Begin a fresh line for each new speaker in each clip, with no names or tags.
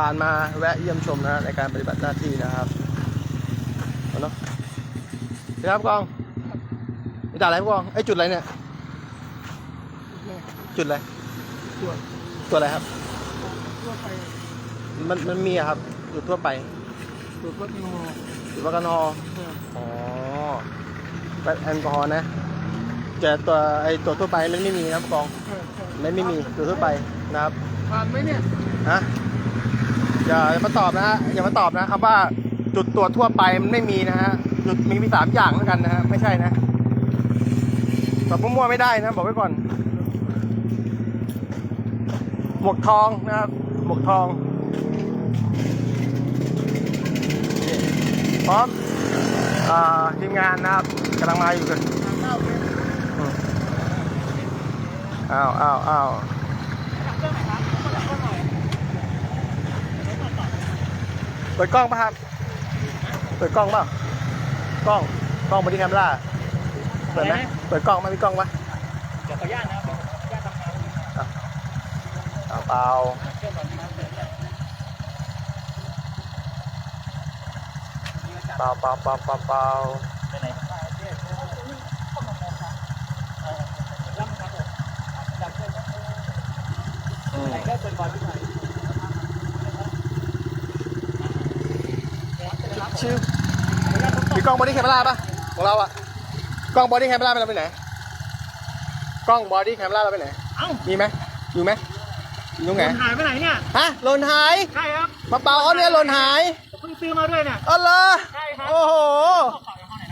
ผ่านมาแวะเยี่ยมชมนะในการปฏิบัติหน้าที่นะครับเอาเนาะนี่ครับผู้กองนี่ด่านอะไรผู้กองไอ้ยจุดอะไรเนี่ย จุดอะไร
ตรวจ
ตัวอะไรครับ
ทั่วไป
มันมันมีอะครับจุดทั่วไป
ตรวจวัดแอลกอฮอล์
จุดวัดแอลกอฮอล์
เออ
อ๋อวัดแอลกอฮอล์นะแต่ตัวไอ้ตัวทั่วไปมันไม่มีนะครับผู้กอง
เออเออ
ไม่ไม่มีตัวทั่วไปนะครับ
ผ่านไหมเนี่ย
ฮะ อย่าอย่ามาตอบนะฮะอย่ามาตอบนะครับว่าจุดตรวจทั่วไปมันไม่มีนะฮะจุดมีมีสามอย่างแล้วกันนะฮะไม่ใช่นะตอบมั่วๆไม่ได้นะบอกไว้ก่อน หมวกทองนะครับหมวกทองนี่พร้อมอ่าทีมงานนะครับกำลังมาอยู่กัน
ทางเข้าเนี่ย
อืมอ้าวอ้าวอ้าว ปิดกล้องป่ะครับ เปิดกล้องเปล่ากล้อง กล้องบอดี้แคมราเปิดไหมเปิดกล้องไหมมีกล้องปะ
เดี๋ยวขออนุญาตนะครับขออนุญาตทำงาน
เอาเปล่า
เครื่องก่อนนะครับ
เปล่าเปล่าเปล่าเปล่าเปล่า
ไปไหนครับเนี่ยรับครับผมดับเครื่องครับ
อืม
ไหนก็เปิดก่อนพี่หน่อย
ชื่อมีกล้องบอดี้แคมราปะของเราอะกล้องบอดี้แคมราเราไปไหนกล้องบอดี้แคมราเราไปไหน
เอ้า
มีไหมอยู่ไหมอยู่ตรงไหน
หายไปไหนเนี่ย
ฮะหล่นหาย
ใช่ครับ
มาเป่าเขาเนี่ยหล่นหาย
เพิ่งซื้อมาด้วยเนี่ย
อ๋อเหรอ
ใช่ครับ
โอ้โห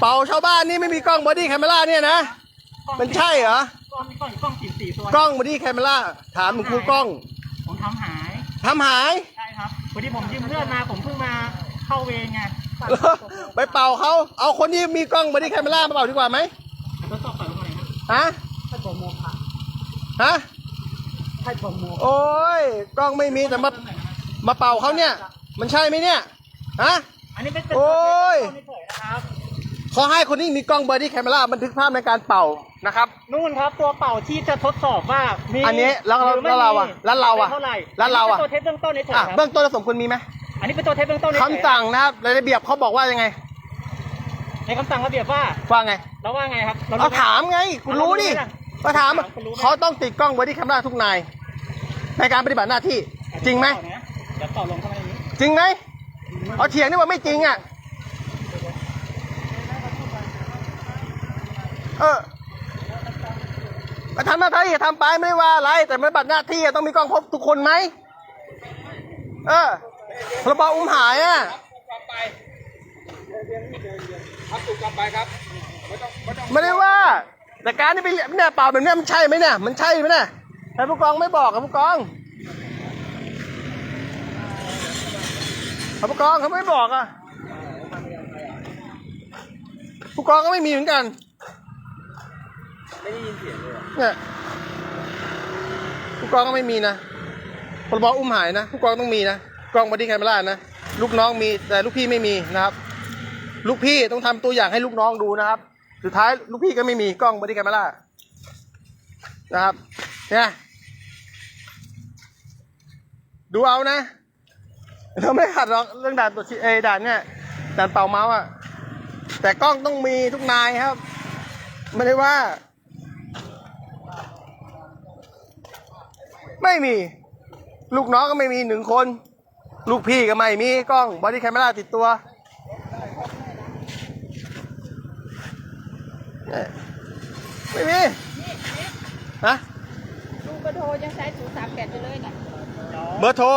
เป่าชาวบ้านนี่ไม่มีกล้องบอดี้แคมราเนี่ยนะมันใช่เหรอ
กล้องกล้องกล้องสี่สี่ตัว
กล้องบอดี้แคมราถามหลวงครูกล้อง
ผมทำหาย
ทำหาย
ใช่ครับวันนี้ผมยืมเพื่อนมาผมเพิ่งมาเข้าเวรไง
ไปเป่าเขาเอาคนที่มีกล้องบอดี้แคมรามาเป่าดีกว่าไหม
ทดสอบเปิดตรงไหนครับ
ฮะ
ให้ผมโมค่ะ
ฮะ
ให้ผมโม
โอ้ยกล้องไม่มีแต่มามาเป่าเขาเนี่ย มันใช่ไหมเนี่ยฮะ
อันนี้เป็น
โอ้ย
ตัวเฉยๆนะครับ
ขอให้คนที่มีกล้องบอดี้แคมราบันทึกภาพในการเป่านะครับ
นู่นครับตัวเป่าที่จะทดสอบว่ามี
อันนี้แล้วเรา
หไม่
แล้วเราอะ
มี
แล้วเราอะ
เท่าไหร่
แล้วเราอะ
นนี้เป็นตัวเทสเบื้องต้นเฉยๆ
อะ
ครับ
เบื้องต้นเราสมควรมีไหม
อันนี้เป็นตัวเทสเบื้องต้นเฉยๆ
คำสั่งนะครับในระเบียบเขาบอกว่ายังไง
ในคำสั่งระเบียบว่า
ว่าไง
เราว่าไงครับร
เอา
ไห
ถามไงคุณรู้ดิ
เรารู้ไหมล่ะ
มาถาม
คุณรู้ไหม
เขาต้องติดกล้องบอดี้แคมราทุกนายในการปฏิบัติหน้าที่จริงไหม
เดี๋ยวต่อลงเข้ามาในนี้
จริงไหมเอาเถียงนี่ว่าไม่จริงอะเออมาทำหน้าที่ทำไปไม่ได้ว่าอะไร แต่ปฏิบัติหน้าที่อะต้องมีกล้องพบทุกคนไหมเออ พรบอุ้มหายอะ
ครับถูกกลับไปครับไม่ต้องไม่ต้อง
ไม่ได้ว่า แต่การที่ไปเนี่ยเปล่าแบบเนี้ยมันใช่ไหมเนี่ยมันใช่ไหมเนี่ยแต่ผู้กองไม่บอกกับผู้กองผู้กองเขาไม่บอกอะผู้กองก็ไม่มีเหมือนกัน
ไม่ได้ยินเสียงเลย
เนี่ยผู้กองก็ไม่มีนะพรบอุ้มหายนะผู้กองต้องมีนะ กล้องบอดี้แคมรานะ ลูกน้องมีแต่ลูกพี่ไม่มีนะครับ ลูกพี่ต้องทำตัวอย่างให้ลูกน้องดูนะครับ สุดท้ายลูกพี่ก็ไม่มีกล้องบอดี้แคมรานะครับ เนี่ยดูเอานะเราไม่ขัดหรอกเรื่องด่านตัวเอด่านเนี่ยด่านเป่าเมาส์อะแต่กล้องต้องมีทุกนายครับ ไม่ได้ว่า ไม่มี ลูกน้องก็ไม่มีหนึ่งคน ลูกพี่ก็ไม่มีกล้องบอดี้แคมราติดตัวเนี่ยไม่มีฮะ
ดูกระโทรยังใช้ศูนย์สามแปดอยู่เลยน่ะ
เบอร์โทร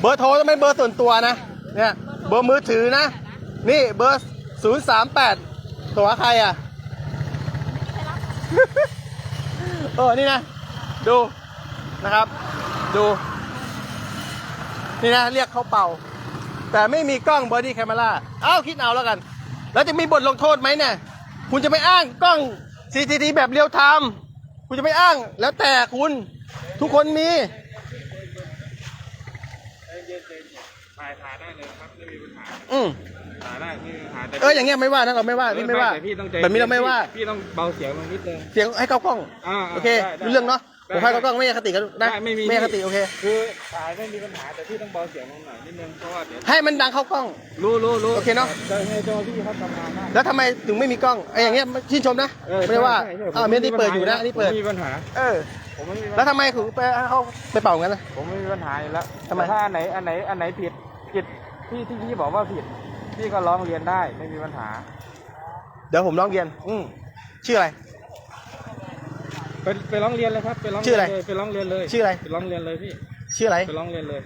เบอร์โทรต้องเป็นเบอร์ส่วนตัวนะ เนี่ยเบอร์มือถือนะ นี่เบอร์ศูนย์สามแปดตัวใครอะเออ นี่นะ ดูนะครับ ดู นี่นะเรียกเขาเป่า แต่ไม่มีกล้องบอดี้แคม e ราเอ้าคิดเอาแล้วกัน แล้วจะมีบทลงโทษไหมเนี่ยคุณจะไปอ้างกล้อง CCTV แบบเรียลไทม์คุณจะไปอ้าง แล้วแต่คุณทุกคนมี
ถ่ายถ่ายได้เลยครับไม่มีปัญหา
อืม
ถ่ายได้ไม่มีปัญหาแต่
เอออย่างเงี้ยไม่ว่านะเราไม่ว่านี่ไม่ว่า
แต่พี่ต้องใจ
แบบนี้เราไม่ว่า
พี่พี่ต้องเบาเสียงลงนิดนึง
เสียงให้เข้ากล้อง
อ่า
โอเค
ได้ได้
รู้เรื่องเนาะ ผมให้กล้องไม่อคติกันได้
ได้ไม่มี
ไม่อคติโอเค
คือถ่ายไม่มีปัญหาแต่พี่ต้องเบาเสียงลงหน่อยนิดนึงเพราะว่าเดี๋ยว
ให้มันดังเข้ากล้อง
รู้รู้รู้
โอเคเนอะ
จะให้เจ้าหน้าที่เขาทำงานได้
แล้วทำไมถึงไม่มีกล้องไอ้อย่างเงี้ยชื่นชมนะ
เออ
ไม่ได้ว่า
ใช่ใช่
อ้าวเมนที่เปิดอยู่นะอันนี้เปิด
ผมไม่มีปัญหา
เออ
ผมไม่มีปัญ
แล้ว
หา
ทำไมถึงไปให้เขาไปเป่างั้นนะ
ผมไม่มีปัญหาอยู่แล้ว
ทำไม
แต่ถ้าอันไหนอันไหนอันไหนผิดผิดที่ที่พี่บอกว่าผิดพี่ก็ร้องเรียนได้ไม่มีปัญหา
เดี๋ยวผมร้องเรียน อืมชื่ออะไร
ไปไปร้องเรียนเลยครับไปร้อง
ชื่
เรี
อย
น
อะไร
เลยไปร้องเรียนเลย
ชื่ออะไร
ไปร้องเรียนเลยพี่
ชื่ออะไร
ไปร้องเรียนเลย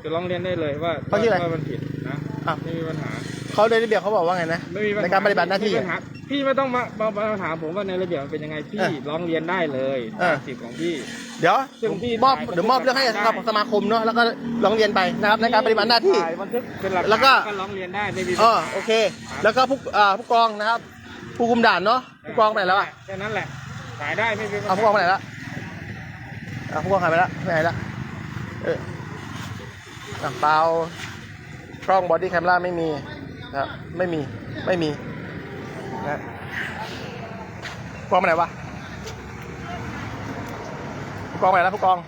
ไปร้องเรียนได้เลยว่า
เขาชื่ออะไร
ว่ามันผิดนะ
อ้าว
ไม่มีปัญหา
เขาในระเบียบเขาบอกว่าไงนะ
ไม่มีปัญหา
ในการปฏิบัติหน้าที่
ไม่มีปัญหาพี่ไม่ต้องมามามาถามผมว่าในระเบียบมันเป็นยังไงพี่
เออ
ร้องเรียนได้เลย
เออ
ตามสิทธิ์ของพี่
เดี๋ยว
ซึ่งพี่
มอบ
ถ่าย
เดี๋ยวมอบเรื่องให้
ได้
กับสมาคมเนาะแล้วก็ร้องเรียนไปนะครับในการปฏิบัติหน้าที่
ถ่ยบันทึกเป็นหลักฐาน
แล้วก็
ร้องเรียนได้ไม่มี
เออโอเคแล้วก็ผู้อ่าผู้กองนะครับ ผู้คุมด่านเนาะผู้กองไปไหนแล้วอะ
แค่นั้นแหละ ขายได้ไม่เป็นปัญ
เอาผู้กองไปไหนละเอาผู้กองหายไปแล้วไปไหนแล้วเอออะเปล่ากล้องบอดี้แคมราไม่มีนะครับไม่มีไม่มีนะผู้กองไปไหนวะผู้กองไปไหนแล้วผู้กอง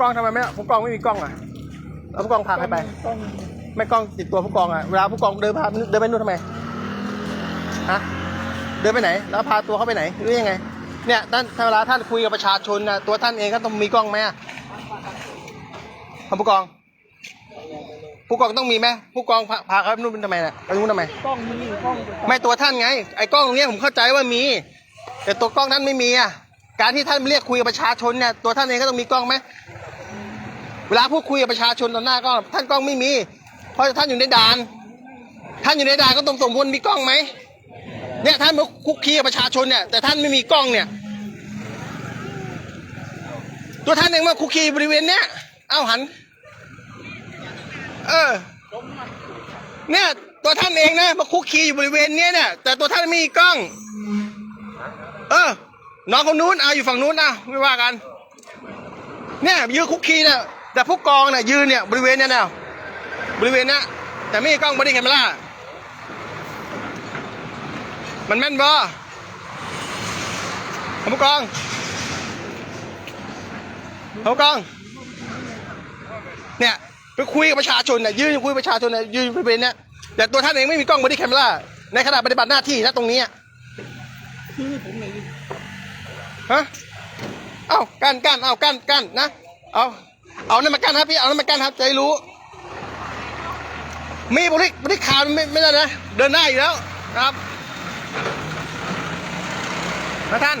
กองทำไมไม่ผู้กองไม่มีกล้องอะแล้วผู้กองพาใครไป
ต้อง
ไม่กล้องติดตัวผู้กองอะเวลาผู้กองเดินพาเดินไปนู่นทำไมฮะเดินไปไหน แล้วพาตัวเขาไปไหนหรือยังไง เนี่ยท่านถ้าเวลาท่านคุยกับประชาชนนะตัวท่านเองก็ต้องมีกล้องไหมอะท่านผู้กอง ผู้กองต้องมีไหมผู้กองพาพาเขาไปนู่นทำไมน่ะไปนู่นทำไม
กล้องมีกล้อง
ไม่ตัวท่านไงไอ้กล้องตรงเนี้ยผมเข้าใจว่ามี แต่ตัวกล้องนั้นไม่มีอะการที่ท่านเรียกคุยกับประชาชนเนี่ยตัวท่านเองก็ต้องมีกล้องไหม เวลาพูดคุยกับประชาชนต่อหน้ากล้องท่านกล้องไม่มี เพราะท่านอยู่ในด่าน ท่านอยู่ในด่านก็ต้องสมควรมีกล้องไหมเนี่ยท่านมาคุกคีกับประชาชนเนี่ยแต่ท่านไม่มีกล้องเนี่ย ตัวท่านเองมาคุกคีบริเวณเนี้ยเอ้าหัน เออ เนี่ยตัวท่านเองนะมาคุกคีอยู่บริเวณเนี้ยเนี่ยแต่ตัวท่านไม่มีกล้อง เออน้องคนนู้นเอาอยู่ฝั่งนู้นนะไม่ว่ากัน เนี่ยยืนคุกคีเนี่ย แต่ผู้กองเนี่ยยืนเนี่ยบริเวณเนี่ยแนะบริเวณเนี้ยแต่ไม่มีกล้องบอดี้แคมเมรามันแม่นบ่ผู้กองผู้กอง เนี่ยไปคุยกับประชาชนเนี่ยยืนคุยกับประชาชนเนี่ยยืนบริเวณเนี้ยแต่ตัวท่านเองไม่มีกล้องบอดี้แคมเมราในขณะปฏิบัติหน้าที่นะตรงนี้ฮะ เอ้า กั้นกั้นเอากั้นกั้นนะ เอา เอานั่นมากั้นครับพี่ เอานั่นมากั้นครับจะได้รู้ มีบริบริขาวไม่ไม่ได้นะ เดินหน้าอยู่แล้วนะครับนะท่าน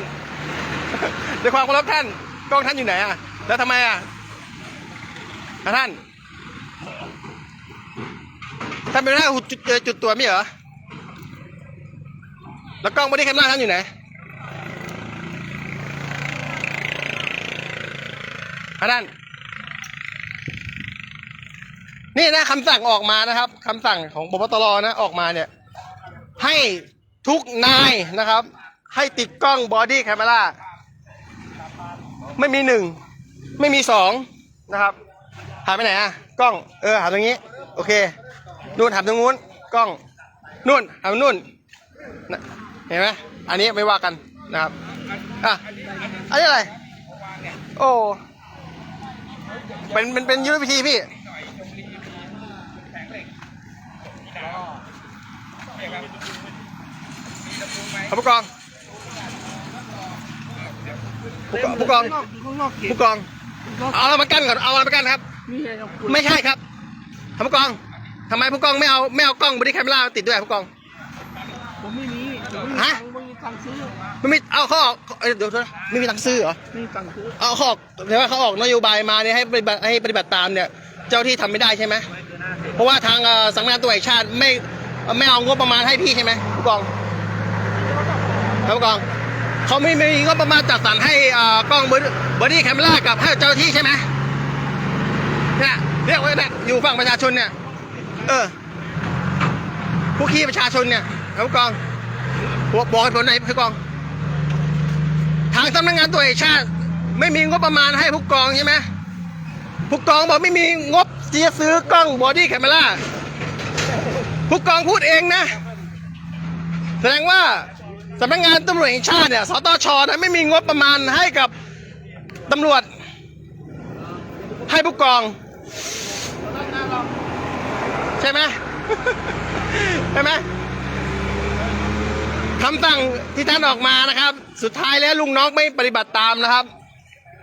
ด้วยความเคารพท่าน กล้องท่านอยู่ไหนอะ แล้วทำไมอะนะท่าน ท่านเป็นหน้าจุดจุดตัวไม่เหรอ แล้วกล้องบอดี้แคมราท่านอยู่ไหนท่าน นี่นะคำสั่งออกมานะครับคำสั่งของบพตรนะออกมาเนี่ย ให้ทุกนายนะครับ ให้ติดกล้องบอดี้แคมราไม่มีหนึ่งไม่มีสองนะครับหายไปไหนอะกล้องเออหาตรงนี้ โอเคนู่นหันตรงนู้นกล้องนู่นหันนู่นเห็นไหมอันนี้ไม่ว่ากันนะครับอะอันนี้อะไร โอ้เป็นเป็นเป็นยุทธวิธีพี่ เอาผู้กองผู้กองผู้กองผู้กอง เอาอะไรมากั้นก่อน เอาอะไรมากั้นครับ ไม่ใช่ครับท่านผู้กองทำไมผู้กองไม่เอาไม่เอากล้องบอดี้แคมราติดด้วยผู้กอง
ผมไม่มีผมไม่มี
ฮะ
ตังค์ไม่มีตังค์ซื้อ
ไม่มี เอาเขาออกเอ้ยเดี๋ยวเดี๋ยวไม่มีตังค์ซื้อเหรอ
ไม่มีตังค์ซื้อ
เอาเขาออกแต่ว่าเขาออกนโยบายมาเนี่ยให้ปฏิบัติให้ปฏิบัติตามเนี่ย เจ้าที่ทำไม่ได้ใช่ไหม เพราะว่าทางสำนักงานตรวจแห่งชาติไม่ไม่เอางบประมาณให้พี่ใช่ไหมผู้กองครับผู้กองเขาไม่มีงบประมาณจัดสรรให้เอ่อกล้องบอดี้แคมรากับให้เจ้าที่ใช่ไหมเนี่ยเรียกว้เนี่ยอยู่ฝั่งประชาชนเนี่ย เออผู้ขี้ประชาชนเนี่ยครับผู้กองบอกบอกให้ผลหนผู้กอง ทางสำนักงานตัวจแห่งชาติ ไม่มีงบประมาณให้ผู้กองใช่ไหม ผู้กองบอกไม่มีงบที่จะซื้อกล้องบอดี้แคมเมราผู้กองพูดเองนะ แสดงว่าสำนักงานตำรวจแห่งชาติเนี่ย สตชนะไม่มีงบประมาณให้กับตำรวจ ให้ผู้กอง ใช่ไหมใช่ไหมคำสั่งที่ท่านออกมานะครับ สุดท้ายแล้วลุงน้องไม่ปฏิบัติตามนะครับ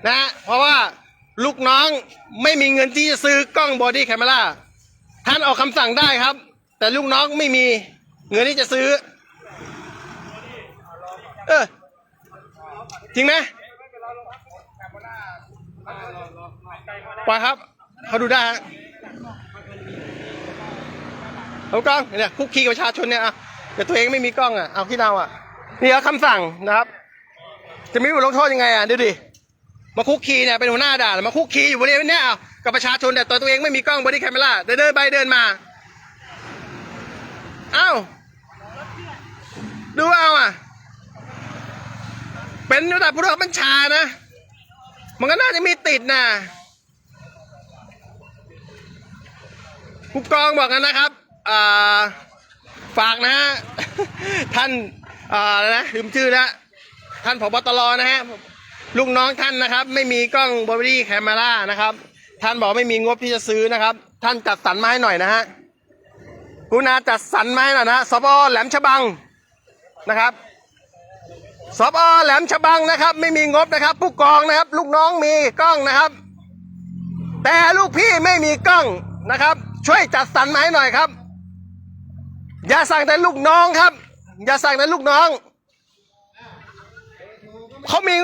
นะเพราะว่า ลูกน้องไม่มีเงินที่จะซื้อกล้องบอดี้แคมราท่านออกคำสั่งได้ครับ แต่ลูกน้องไม่มีเงินที่จะซื้อ เออ จริงไหมปล่อยครับเขาดูได้เอากล้องเนี่ยคุกคีกับประชาชนเนี่ยอะแต่ตัวเองไม่มีกล้องอะเอาที่เราอะนี่ครับคำสั่งนะครับ จะมีบทลงโทษยังไงอะดูดิ มาคุกคีเนี่ยเป็นหัวหน้าด่านมาคุกคีอยู่บริเวณเนี้ยกับประชาชนแต่ตัวตัวเองไม่มีกล้องบอดี้แคมเมราเดินเดินไปเดินมาเอ้าดูเอาอะ เป็นระดับผู้บังคับบัญชานะ มันก็น่าจะมีติดนะผู้กองบอกกันนะครับอ่าฝากนะฮะท่านอ่าอะไรนะลืมชื่อแล้วท่านผบตรนะฮะ ลูกน้องท่านนะครับ ไม่มีกล้องบอดี้แคมรานะครับ ท่านบอกไม่มีงบที่จะซื้อนะครับ ท่านจัดสรรมาให้หน่อยนะฮะกุณาจัดสรรมาให้หน่อยนะสปแหลมฉบังนะครับสปอแหลมฉบังนะครับ ไม่มีงบนะครับ ผู้กองนะครับ ลูกน้องมีกล้องนะครับ แต่ลูกพี่ไม่มีกล้องนะครับ ช่วยจัดสรรมาให้หน่อยครับ อย่าสั่งแต่ลูกน้องครับ อย่าสั่งแต่ลูกน้อง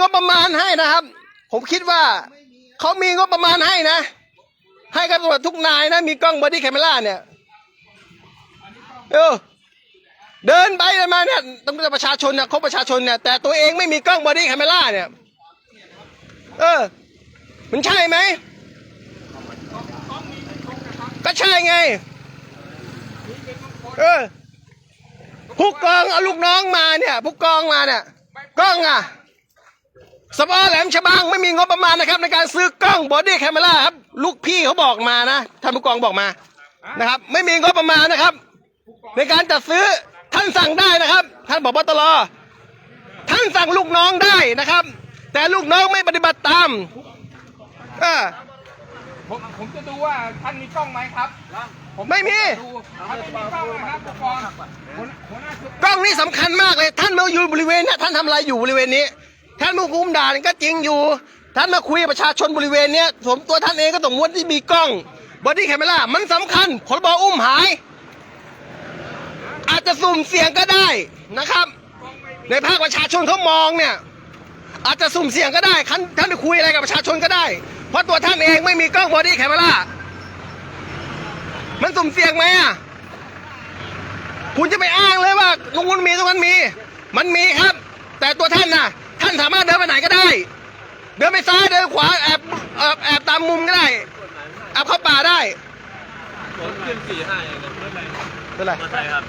งบประมาณให้นะครับ ผมคิดว่าเขามีงบประมาณให้นะ ให้กับตำรวจทุกนายนะ มีกล้องบอดี้แคมเมราเนี่ยเออเดินไปเดินมาเนี่ยตำรวจประชาชนเนี่ยคบประชาชนเนี่ยแต่ตัวเองไม่มีกล้องบอดี้แคมเมราเนี่ย เออ มันใช่ไหมก็ใช่ไง เออผู้กองเอาลูกน้องมาเนี่ยผู้กองมาเนี่ยกล้องอะ สปอแหลมฉบังไม่มีงบประมาณนะครับ ในการซื้อกล้องบอดี้แคมเมราครับ ลูกพี่เขาบอกมานะท่านผู้กองบอกมานะครับ ไม่มีงบประมาณนะครับ ในการจัดซื้อท่านสั่งได้นะครับ ท่านบอกตลท่านสั่งลูกน้องได้นะครับ แต่ลูกน้องไม่ปฏิบัติตามเออ
ผมผมจะดูว่าท่านมีกล้องไหมครับ
ไม่มี
ดูถ้าไม่มีกล้องนะครับผู้กองหัวหน้าหัวหน้าชุด
กล้องนี่สำคัญมากเลย ท่านมาอยู่บริเวณเนี้ยท่านทำอะไรอยู่บริเวณนี้ ท่านมาคุมด่านก็จริงอยู่ ท่านมาคุยกับประชาชนบริเวณเนี้ยผมตัวท่านเองก็ต้องมวนที่มีกล้องบอดี้แคมเมรามันสำคัญพรบอุ้มหาย อาจจะสุ่มเสี่ยงก็ได้นะครับ ในภาคประชาชนเขามองเนี่ย อาจจะสุ่มเสี่ยงก็ได้ท่านท่านไปคุยอะไรกับประชาชนก็ได้ เพราะตัวท่านเองไม่มีกล้องบอดี้แคมเมรามันสุ่มเสี่ยงไหมอะคุณจะไปอ้างเลยว่าตรงนู้นมีตรงนั้นมี มันมีครับ แต่ตัวท่านน่ะ ท่านสามารถเดินไปไหนก็ได้ เดินไปซ้ายเดินขวาแอบแอบแอบตามมุมก็ได้แอบเข้าป่าได้
ผมขึ้นสี่ห้าอย่างเงี้ย
เป็นไร
มอไซค์ครับ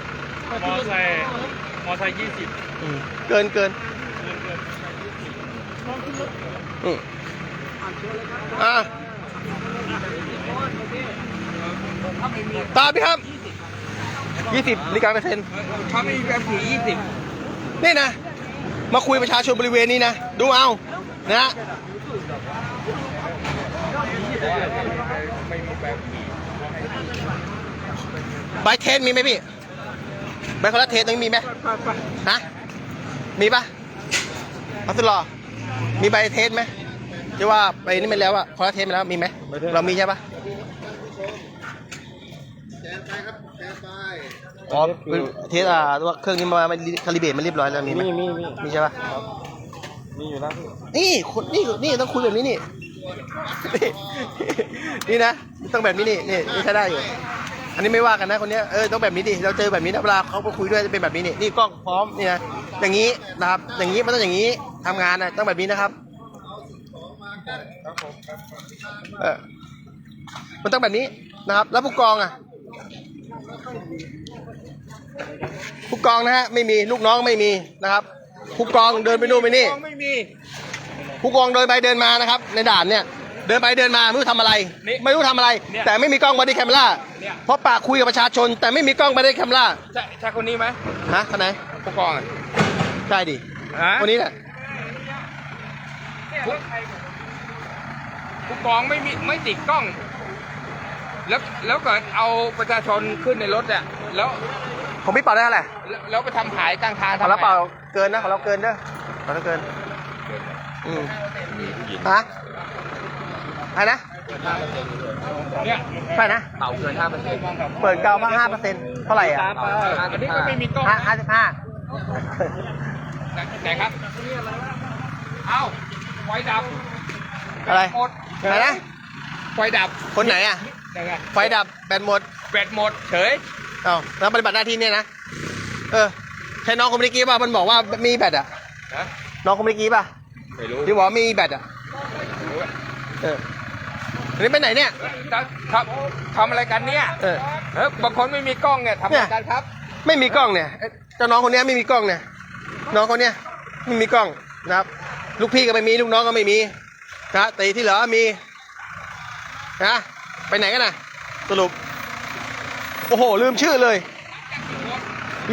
มอไซค์มอไซค์ยี่สิบ
อืมเกินเกินอืมอ่าตามพี่ครับยี่สิบริการเปอร์เซ็นต์
ถ้าไม่มีแบบผียี่สิบ
นี่นะ มาคุยประชาชนบริเวณนี้นะ ดูเอา นะ ใบเทสมีไหมพี่ ใบคอร์เทสต้องมีไหมฮะ มีปะอัสลอมีใบเทสไหมที่ว่าไปนี่ไปแล้วอะคอร์เทสไปแล้วมีไหม เรามีใช่ปะ อ๋อเป็นเทสอะว่าเครื่องนี้มามันคาลิเบรตมันเรียบร้อยแล้วมีไหม
มีมีมี
มีใช่ปะ
มีอยู่แล้วพี่
นี่คนนี่นี่ต้องคุยแบบนี้นี่นี่ นี่นะต้องแบบนี้นี่นี่นี่ใช้ได้อยู่ อันนี้ไม่ว่ากันนะคนเนี้ยเออต้องแบบนี้ดิเราเจอแบบนี้นะเวลาเขามาคุยด้วยจะเป็นแบบนี้นี่นี่กล้องพร้อมนี่นะอย่างนี้นะครับ อย่างนี้มันต้องอย่างนี้ทำงานนะต้องแบบนี้นะครับเออมันต้องแบบนี้นะครับ แล้วผู้กองอะ ผู้กองนะฮะไม่มีลูกน้องไม่มีนะครับ ผู้กองเดินไปนู่นไปนี่
ไม่มี
ผู้กองเดินไปเดินมานะครับ ในด่านเนี่ย เดินไปเดินมาไม่รู้ทำอะไรไม่รู้ทำอะไรแต่ไม่มีกล้องบอดี้แคมราเพราะปากคุยกับประชาชน แต่ไม่มีกล้องบอดี้แคมรา
ใช่ใช่คนนี้ไหม
ฮะคนไหน
ผู้กองอะ
ใช่ดิ
ฮะ
คนนี้แหละ
ผู้กองไม่มีไม่ติดกล้อง แล้วแล้วเกิดเอาประชาชนขึ้นในรถอะแล้ว
ผมพี่เป่าได้เท่าไหร่
แล้วแล้วไปทำหายกลางทาง
ขอ
ทำไง
เราเป่าเกินนะขอเราเกินเด้อขอเราเกิน อืมฮะอะไรนะ
เนี่ย
เท่าไหร่นะ
เป่าเกินห้าเปอร์เซ็นต์
เปิดเกามาห้าเปอร์เซ็นต์เท่าไหร่อะ
อันนี้ก็ไม่มีกล้อง
ห้าห้าสิบห้า
ไหนครับเอ้าไฟดับ
อะไร
หมด
อะไรนะ
ไฟดับ
คนไหนอะ
ยังไง
ไฟดับแบตหมด
แบตหมดเฉย
เอ้าแล้วปฏิบัติหน้าที่เนี่ยนะ เออใช่น้องคนเมื่อกี้ป่ะ มันบอกว่ามีแบตอะ
นะ
น้องคนเมื่อกี้ป่ะ
ไม่รู้
ที่บอกว่ามีแบตอะ เอออันนี้ไปไหนเนี่ย
ทำทำทำอะไรกันเนี่ย
เออ
เออบางคนไม่มีกล้องเนี่ยทำอะไรกันครับ
ไม่มีกล้องเนี่ยเจ้าน้องคนเนี้ยไม่มีกล้องเนี่ย น้องคนเนี้ยไม่มีกล้องนะครับ ลูกพี่ก็ไม่มีลูกน้องก็ไม่มีนะแต่ที่เหลือมีนะไปไหนกันน่ะสรุป โอ้โห ลืมชื่อเลย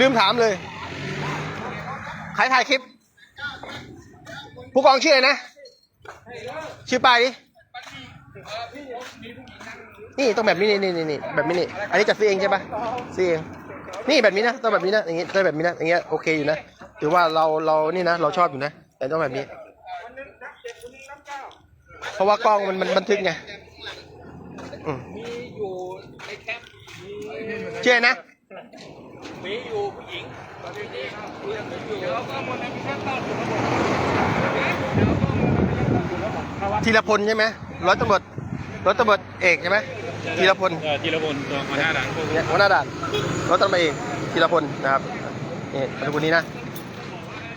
ลืมถามเลยใครถ่ายคลิป ผู้กองชื่ออะไรนะ ชื่อปายดินี่ต้องแบบนี้นี่นี่นี่แบบนี้นี่อันนี้จะซื้อเองใช่ปะซื้อเองนี่แบบนี้นะต้องแบบนี้นะอย่างงี้ต้องแบบนี้นะอย่างเงี้ยโอเคอยู่นะถือว่าเราเรานี่นะเราชอบอยู่นะ แต่ต้องแบบนี้ เพราะว่ากล้องมันมันบันทึกไงม
มีอยู่ในแคป
เชื่อนะ
มีอยู่ผู้หญิงตอนนี้คุยกันอยู่เดี๋ยวก็หมดในแคปต้น
ธีรพลใช่ไหมร้อยตำรวจร้อยตำรวจเอกใช่ไหมธีรพล
เออธีรพลตัวหัวหน้าด่านควบคุม
เนี่ยหัวหน้าด่านร้อยตำรวจเอกธีรพลนะครับนี่มาดูคนนี้นะ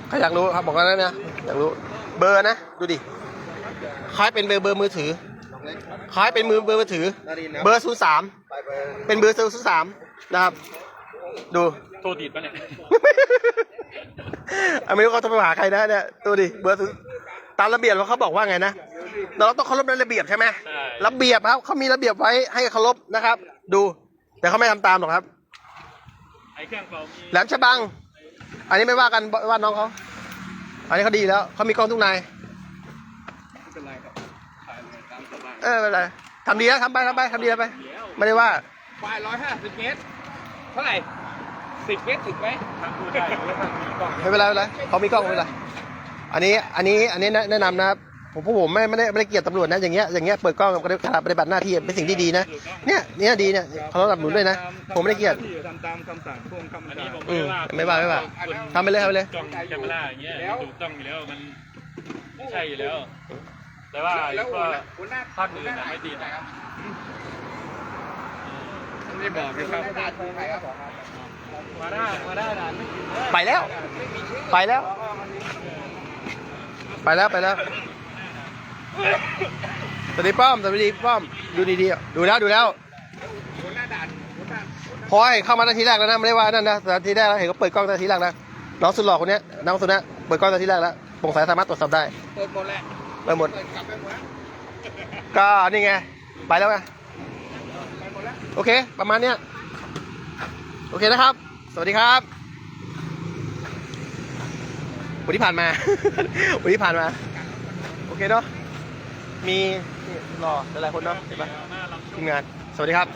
ใครอยากรู้ครับบอกกันนะนะอยากรู้เบอร์นะดูดิคล้ายเป็นเบอร์เบอร์มือถือ คล้ายเป็นมือเบอร์มือถือ เบอร์ศูนย์สามเป็นเบอร์ศูนย์สามนะครับ ดู
โทรติดปะเนี่ย
อะไม่รู้เขาโทรไปหาใครนะเนี่ยดูดิเบอร์ตามระเบียบเขาบอกว่าไงนะเราต้องเคารพในระเบียบใช่ไหม
ใช่
ระเบียบครับเขามีระเบียบไว้ให้เคารพนะครับ ดู แต่เขาไม่ทำตามหรอกครับ
ไอ้เครื่องเป่ามี
แหลมฉบัง อันนี้ไม่ว่ากันว่าน้องเขาอันนี้เขาดีแล้วเขามีกล้องทุกนาย
ไม่เป็นไรครับถ่ายเลยตามสบาย
เออไม่เป็นไรทำดีแล้วทำไปทำไปทำดีแล้วไป ไม่ได้ว่า
ไฟร้อยห้าสิบเมตร เท่าไหร่สิบเมตรถึงไหม
ทางพูดได้หรือว่าทางมีกล้อง
ไม่เป็นไรไม่เป็นไรเขามีกล้องไม่เป็นไรอันนี้อันนี้อันนี้แนะแนะนำนะครับผมพวกผมไม่ไม่ได้ไม่ได้เกลียดตำรวจนะอย่างเงี้ยอย่างเงี้ยเปิดกล้องกับการปฏิบัติหน้าที่เป็นสิ่งที่ดีนะเนี่ยเนี่ยดีเนี่ยเขาต้องสนับสนุนด้วยนะ ผมไม่ได้เกลียด
ทำตามคำสั่งพวกคำอันนี้ผม
อืม
ไม่
ไม่ว่าไม่ว่า
คุณ
ทำไปเลยทำไปเลย
จ้องแคมเมราอย่างเงี้ยมันถูกต้องอยู่แล้วมันไม่ใช่อยู่แล้ว แต่ว่า
แล้ว
ก็
หัวหน้า
ภาคอื่นน่ะไม่ติดนะครับไม่บอกนะครับ
หัวหน้าด่านคือใครครับ
มาได้มาได้ด่านไม่ติดเลย
ไปแล้วไปแล้ว ไปแล้วไปแล้วสวัสดีป้อมสวัสดีป้อม ดูดีๆดูแล้วดูแล้ว
หัวหน้าด่านหัวหน้า
พอให้เข้ามานาทีแรกแล้วนะไม่ได้ว่านั่นนะนาทีแรกแล้วเห็นเขาเปิดกล้องนาทีแรกแล้วน้องสุดหล่อคนเนี้ยน้องสุดนะเปิดกล้องนาทีแรกแล้วโปร่งใสสามารถตรวจสอบได้
เปิดหมดแหละ
ไปหมด
เปิดกลับไปหมดแล้ว
ก็นี่ไง ไปแล้วไงโอเค ประมาณเนี้ย โอเคนะครับ สวัสดีครับ วันที่ผ่านมา วันที่ผ่านมา โอเคเนาะ มีนี่รอหลายๆคนเนาะ เห็นปะทีมงาน สวัสดีครับ